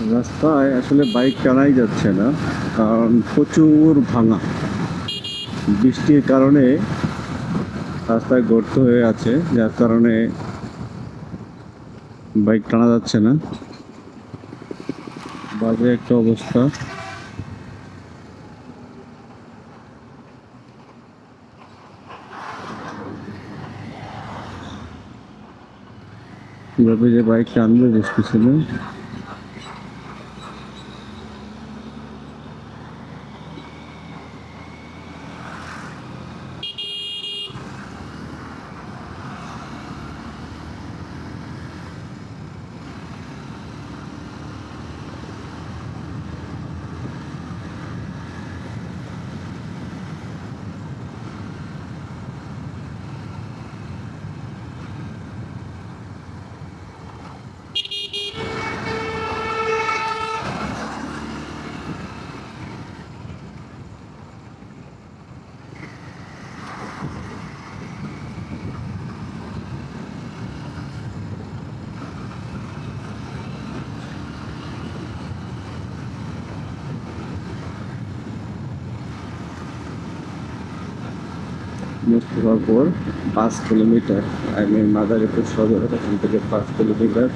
রাস্তায় আসলে বাইক টানাই যাচ্ছে না, কারণ প্রচুর ভাঙা। বৃষ্টির কারণে রাস্তায় গর্ত হয়ে আছে, যার কারণে বাইক টানা যাচ্ছে না। বাজে একটা অবস্থা। যে বাইক টানবে বেশ বুঝতেছি না মুস্তফার পর পাঁচ কিলোমিটার আই আমি মাদারীপুর সদর, এখান থেকে পাঁচ কিলোমিটার।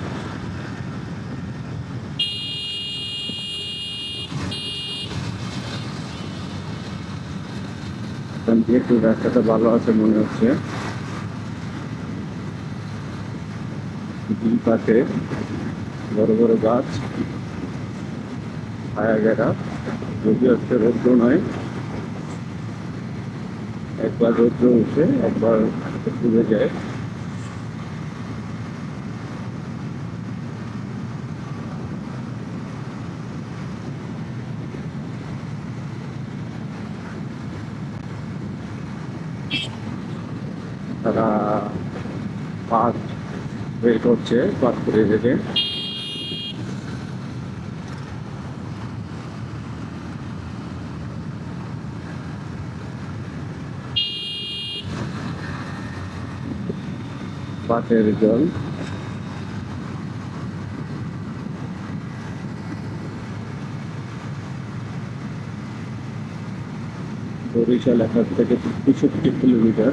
একটু রাস্তাটা ভালো আছে মনে হচ্ছে। দুই বড় বড় গাছ, ছায়া ঘেরা। যদি আজকে রৌদ্র নয় একবার রৌদ্র উঠে একবার ডুবে যায়। তারা পাস বের করছে পাস করে যেতে পাটের জল। বরিশাল এখান থেকে তেষট্টি কিলোমিটার।